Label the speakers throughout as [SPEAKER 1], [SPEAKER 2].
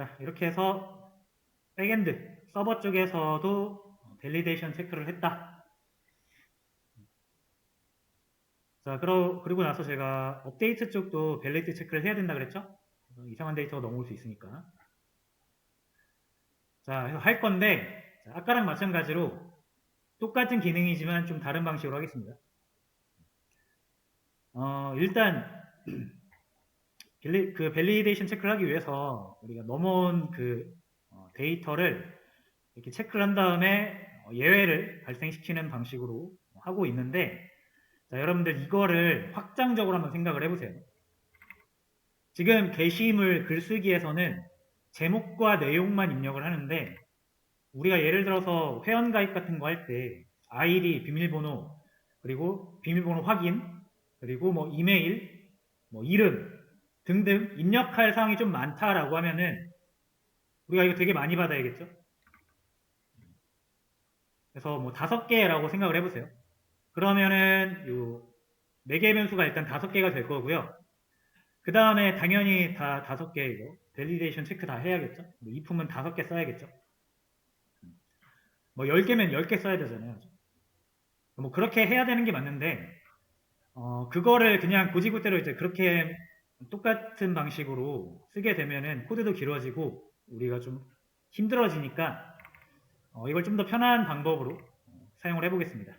[SPEAKER 1] 자, 이렇게 해서 백엔드 서버 쪽에서도 밸리데이션 체크를 했다. 자, 그러, 그리고 나서 제가 업데이트 쪽도 밸리드 체크를 해야 된다 그랬죠? 이상한 데이터가 넘어올 수 있으니까. 자, 그래서 할 건데, 자, 아까랑 마찬가지로 똑같은 기능이지만 좀 다른 방식으로 하겠습니다. 어, 일단, 밸리, 그 밸리데이션 체크를 하기 위해서 우리가 넘어온 그 어, 데이터를 이렇게 체크를 한 다음에 어, 예외를 발생시키는 방식으로 하고 있는데, 자, 여러분들 이거를 확장적으로 한번 생각을 해보세요. 지금 게시물 글쓰기에서는 제목과 내용만 입력을 하는데 우리가 예를 들어서 회원가입 같은 거 할 때 아이디, 비밀번호, 그리고 비밀번호 확인, 그리고 뭐 이메일, 뭐 이름 등등 입력할 사항이 좀 많다라고 하면은 우리가 이거 되게 많이 받아야겠죠? 그래서 뭐 다섯 개라고 생각을 해보세요. 그러면은 요 4개의 변수가 일단 다섯 개가 될 거고요. 그 다음에 당연히 다 다섯 개 이거 밸리데이션 체크 다 해야겠죠. 뭐 이 품은 다섯 개 써야겠죠. 뭐 10개면 10개 써야 되잖아요. 뭐 그렇게 해야 되는 게 맞는데 어 그거를 그냥 고지고대로 이제 그렇게 똑같은 방식으로 쓰게 되면은 코드도 길어지고 우리가 좀 힘들어지니까 어 이걸 좀 더 편한 방법으로 사용을 해보겠습니다.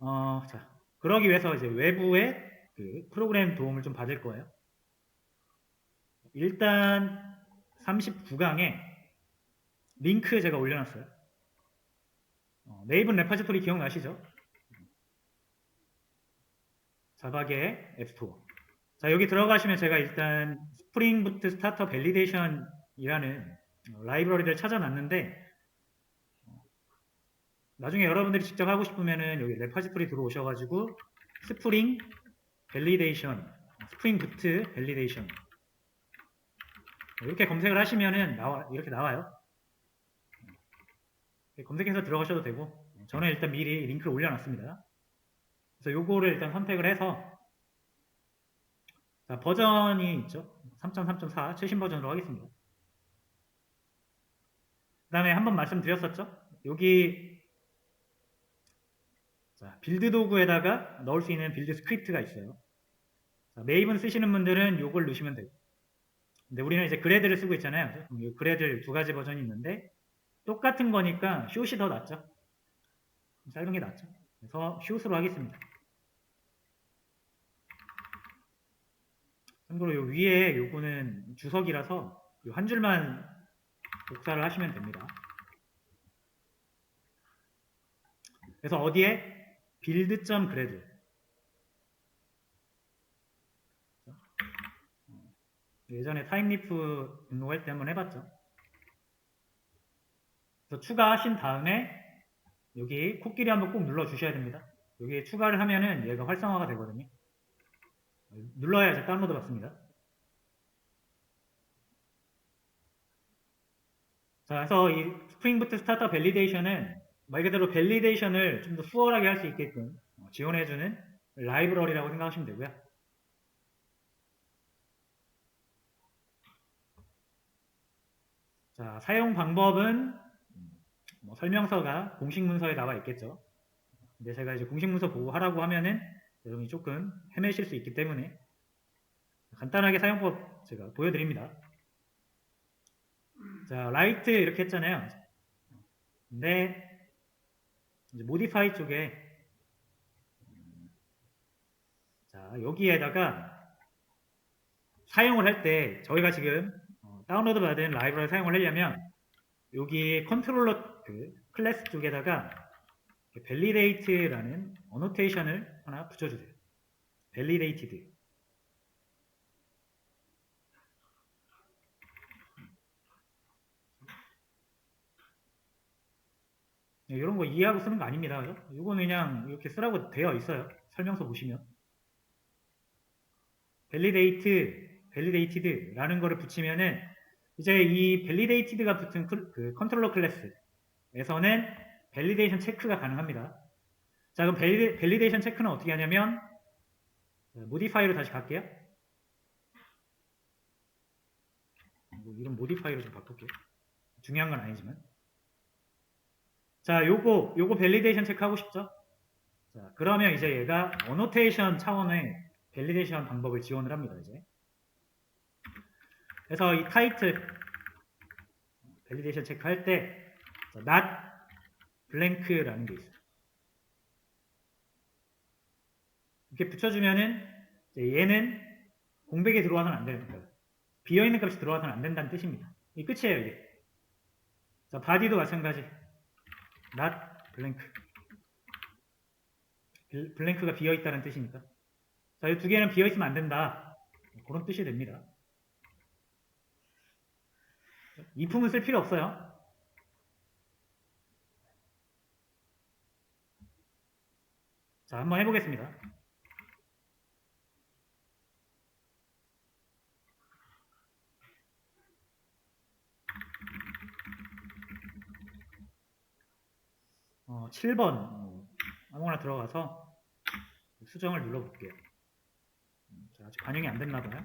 [SPEAKER 1] 어, 자, 그러기 위해서 이제 외부의 그 프로그램 도움을 좀 받을 거예요. 일단 39강에 링크 제가 올려놨어요. 어, 네이버 레파지토리 기억나시죠? 자박의 앱스토어. 자, 여기 들어가시면 제가 일단 스프링 부트 스타터 밸리데이션이라는 라이브러리를 찾아놨는데 나중에 여러분들이 직접 하고 싶으면은 여기 레파지토리 들어오셔가지고 스프링 밸리데이션, 스프링 부트 밸리데이션 이렇게 검색을 하시면은 나와 이렇게 나와요. 검색해서 들어가셔도 되고 저는 일단 미리 링크를 올려놨습니다. 그래서 요거를 일단 선택을 해서 자, 버전이 있죠. 3.3.4 최신 버전으로 하겠습니다. 그 다음에 한번 말씀드렸었죠. 여기 자, 빌드 도구에다가 넣을 수 있는 빌드 스크립트가 있어요. 자, 메이븐 쓰시는 분들은 이걸 넣으시면 되고. 근데 우리는 이제 그래드를 쓰고 있잖아요. 이 그래드 두 가지 버전이 있는데 똑같은 거니까 숏이 더 낫죠. 짧은 게 낫죠. 그래서 숏으로 하겠습니다. 참고로 요 위에 요거는 주석이라서 요 한 줄만 복사를 하시면 됩니다. 그래서 어디에 build.grad 예전에 타임리프 등록할 때 한번 해봤죠. 그래서 추가하신 다음에 여기 코끼리 한번 꼭 눌러 주셔야 됩니다. 여기 추가를 하면은 얘가 활성화가 되거든요. 눌러야 이제 다운로드 받습니다. 자, 그래서 이 스프링 부트 스타터 밸리데이션은 말 그대로 밸리데이션을 좀 더 수월하게 할 수 있게끔 지원해주는 라이브러리라고 생각하시면 되고요. 자, 사용 방법은 뭐 설명서가 공식 문서에 나와 있겠죠. 근데 제가 이제 공식 문서 보고 하라고 하면은 여러분이 조금 헤매실 수 있기 때문에 간단하게 사용법 제가 보여드립니다. 자, 라이트 이렇게 했잖아요. 근데 이제 모디파이 쪽에 자 여기에다가 사용을 할 때 저희가 지금 어, 다운로드 받은 라이브러리 사용을 하려면 여기 컨트롤러 그 클래스 쪽에다가 validate라는 어노테이션을 하나 붙여주세요. validated 이런 거 이해하고 쓰는 거 아닙니다. 이거는 그냥 이렇게 쓰라고 되어 있어요. 설명서 보시면. validate, validated라는 거를 붙이면은 이제 이 validated가 붙은 그 컨트롤러 클래스에서는 validation 체크가 가능합니다. 자, 그럼 validation 체크는 어떻게 하냐면 modify로 다시 갈게요. 뭐 이름 모디파이로 좀 바꿀게요. 중요한 건 아니지만. 자, 요거, 요거 밸리데이션 체크하고 싶죠? 자, 그러면 이제 얘가 어노테이션 차원의 밸리데이션 방법을 지원을 합니다, 이제. 그래서 이 타이틀 밸리데이션 체크할 때 자, not blank라는 게 있어요. 이렇게 붙여주면은 얘는 공백에 들어와서는 안 되는 거예요. 비어있는 값이 들어와서는 안 된다는 뜻입니다. 이 끝이에요, 이게. 자, 바디도 마찬가지. not blank. 블- 블랭크가 비어있다는 뜻이니까. 자, 이 두 개는 비어있으면 안 된다. 그런 뜻이 됩니다. 이품은 쓸 필요 없어요. 자, 한번 해보겠습니다. 어, 7번 어, 아무거나 들어가서 수정을 눌러볼게요. 음, 자, 아직 반영이 안 됐나 봐요.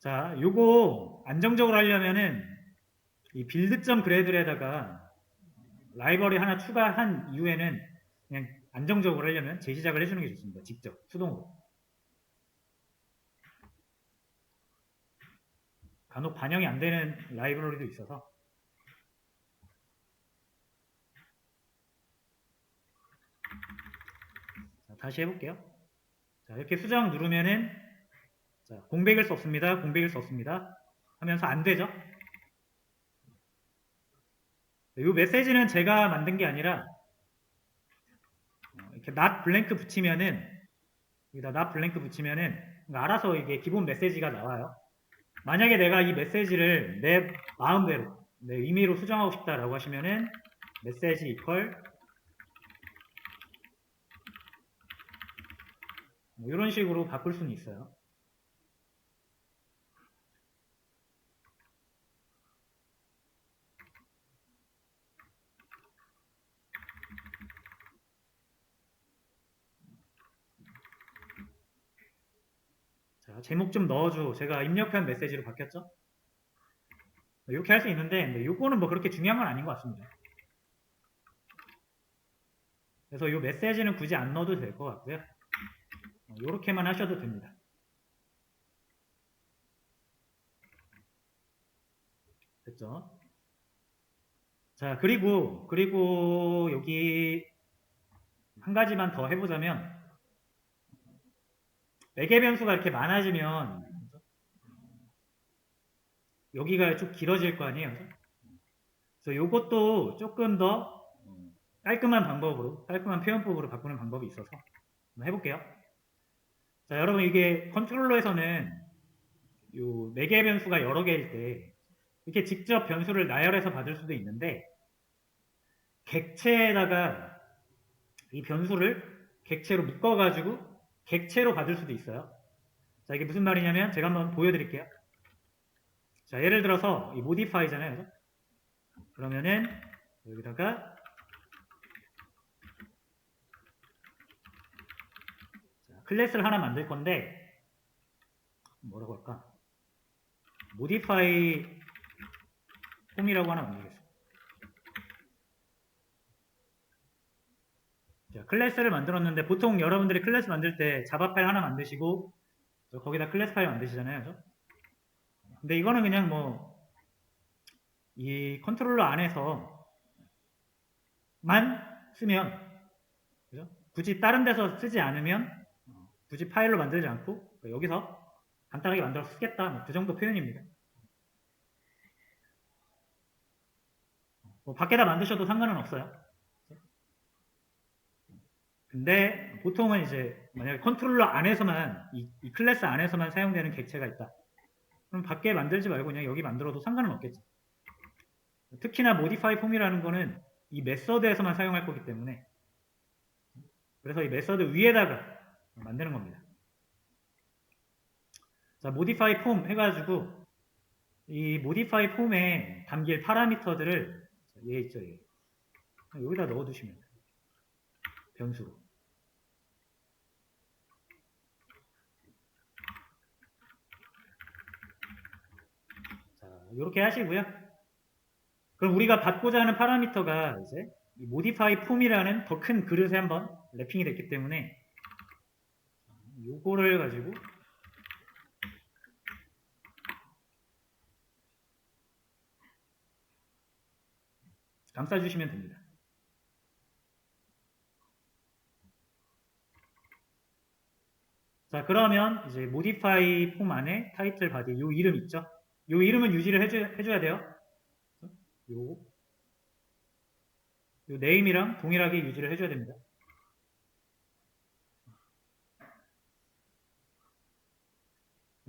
[SPEAKER 1] 자, 요거 안정적으로 하려면은 이 빌드.점 그래드에다가 라이벌이 하나 추가한 이후에는 그냥 안정적으로 하려면 재시작을 해주는 게 좋습니다. 직접 수동으로. 간혹 반영이 안 되는 라이브러리도 있어서 다시 해볼게요. 자, 이렇게 수정 누르면은 자, 공백일 수 없습니다. 공백일 수 없습니다. 하면서 안 되죠? 이 메시지는 제가 만든 게 아니라 어, 이렇게 not blank 붙이면은 여기다 not blank 붙이면은 알아서 이게 기본 메시지가 나와요. 만약에 내가 이 메시지를 내 마음대로 내 의미로 수정하고 싶다라고 하시면은 메시지 이퀄 뭐 이런 식으로 바꿀 수는 있어요. 자, 제목 좀 넣어줘. 제가 입력한 메시지로 바뀌었죠? 이렇게 할 수 있는데, 요거는 뭐 그렇게 중요한 건 아닌 것 같습니다. 그래서 이 메시지는 굳이 안 넣어도 될 것 같고요. 이렇게만 하셔도 됩니다. 됐죠? 자, 그리고, 그리고 여기 한 가지만 더 해보자면, 매개 변수가 이렇게 많아지면, 여기가 좀 길어질 거 아니에요? 그래서 요것도 조금 더 깔끔한 방법으로, 깔끔한 표현법으로 바꾸는 방법이 있어서 한번 해볼게요. 자, 여러분 이게 컨트롤러에서는 요 매개 변수가 여러 개일 때 이렇게 직접 변수를 나열해서 받을 수도 있는데 객체에다가 이 변수를 객체로 묶어가지고 객체로 받을 수도 있어요. 자, 이게 무슨 말이냐면 제가 한번 보여드릴게요. 자, 예를 들어서 이. 그죠? 그러면은 여기다가 자, 클래스를 하나 만들 건데 뭐라고 할까? modify 폼이라고 하나 만들겠습니다. 자, 클래스를 만들었는데 보통 여러분들이 클래스 만들 때 자바 파일 하나 만드시고 거기다 클래스 파일 만드시잖아요. 그죠? 근데 이거는 그냥 뭐 이 컨트롤러 안에서만 쓰면 그죠? 굳이 다른 데서 쓰지 않으면 굳이 파일로 만들지 않고 여기서 간단하게 만들어서 쓰겠다 뭐그 정도 표현입니다. 뭐 밖에다 만드셔도 상관은 없어요. 근데 보통은 이제 만약에 컨트롤러 안에서만 이, 이 클래스 안에서만 사용되는 객체가 있다. 그럼 밖에 만들지 말고 그냥 여기 만들어도 상관은 없겠지. 특히나 modify 폼이라는 거는 이 메서드에서만 사용할 거기 때문에 그래서 이 메서드 위에다가 만드는 겁니다. 자, modify 폼 해가지고 이 modify 폼에 담길 파라미터들을 얘 있죠, 얘. 여기다 넣어두시면 돼요. 변수로. 이렇게 하시고요. 그럼 우리가 받고자 하는 파라미터가 이제 이 modify form이라는 더 큰 그릇에 한번 랩핑이 됐기 때문에 요거를 가지고 감싸주시면 됩니다. 자 그러면 이제 modify 폼 안에 타이틀 바디 요 이름 있죠? 요 이름은 유지를 해줘, 해줘야 돼요. 요, 요 네임이랑 동일하게 유지를 해줘야 됩니다.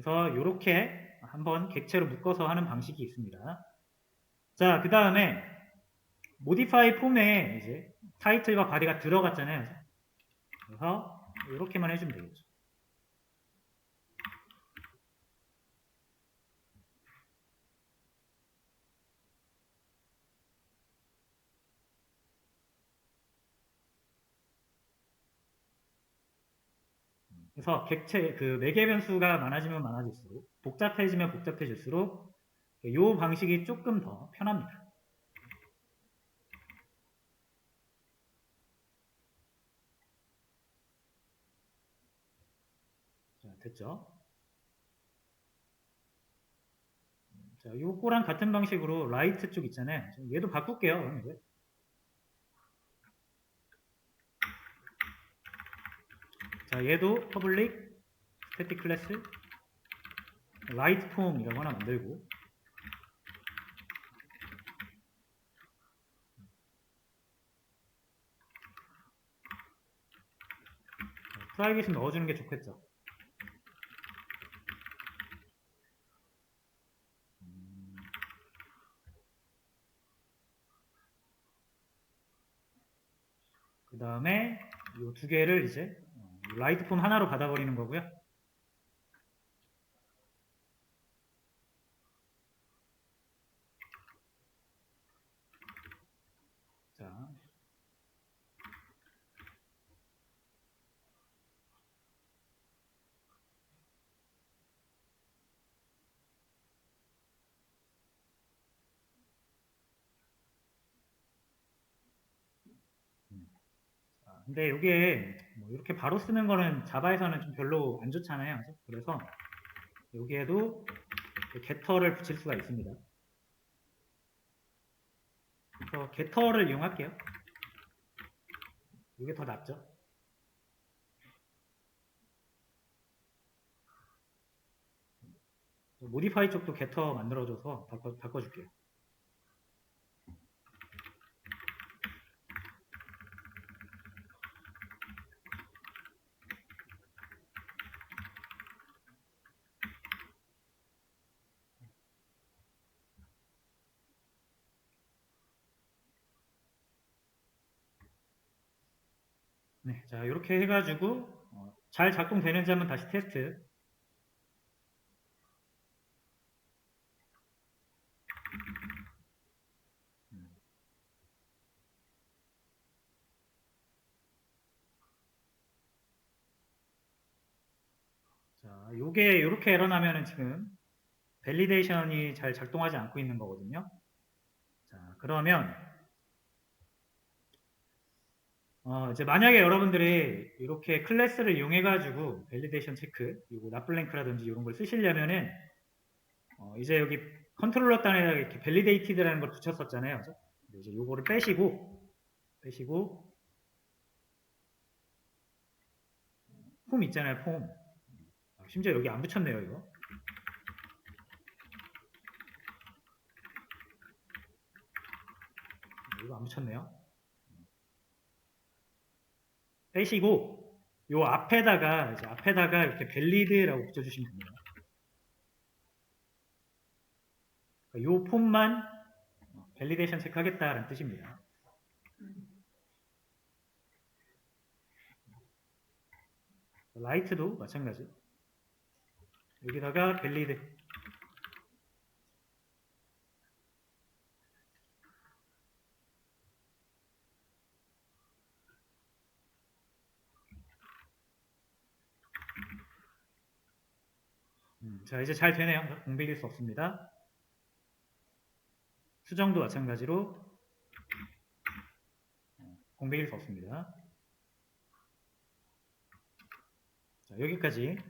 [SPEAKER 1] 그래서 이렇게 한번 객체로 묶어서 하는 방식이 있습니다. 자, 그 다음에 modify 폼에 이제 타이틀과 바디가 들어갔잖아요. 그래서 이렇게만 해주면 되겠죠. 그래서 객체 그 매개 변수가 많아지면 많아질수록 복잡해지면 복잡해질수록 이 방식이 조금 더 편합니다. 자, 됐죠? 자, 요거랑 같은 방식으로 라이트 쪽 있잖아요. 얘도 바꿀게요. 얘도 public static class light form이라고 하나 만들고 프라이빗은 넣어주는 게 좋겠죠. 음. 그 다음에 이 두 개를 이제 라이트 폼 하나로 받아버리는 거고요. 자. 자, 근데 이게 뭐 이렇게 바로 쓰는 거는 자바에서는 좀 별로 안 좋잖아요. 그래서 여기에도 게터를 붙일 수가 있습니다. 그래서 게터를 이용할게요. 이게 더 낫죠? 모디파이 쪽도 게터 만들어줘서 바꿔, 바꿔줄게요. 네, 자 이렇게 해가지고 어, 잘 작동되는지 한번 다시 테스트. 음. 자, 요게 이렇게 에러 나면은 지금 밸리데이션이 잘 작동하지 않고 있는 거거든요. 자, 그러면 어, 이제 만약에 여러분들이 이렇게 클래스를 이용해가지고 밸리데이션 체크, 그리고 납블랭크라든지 이런 걸 쓰시려면은 어, 이제 여기 컨트롤러 단에다가 이렇게 밸리데이티드라는 걸 붙였었잖아요. 그죠? 이제 요거를 빼시고 빼시고 폼 있잖아요. 폼. 아, 심지어 여기 안 붙였네요. 이거. 이거 안 붙였네요. 빼시고 요 앞에다가 이제 앞에다가 이렇게 밸리드라고 붙여주시면 됩니다. 그러니까 요 폼만 밸리데이션 체크하겠다라는 뜻입니다. 라이트도 마찬가지. 여기다가 밸리드 음, 자 이제 잘 되네요. 공백일 수 없습니다. 수정도 마찬가지로 어, 공백일 수 없습니다. 자, 여기까지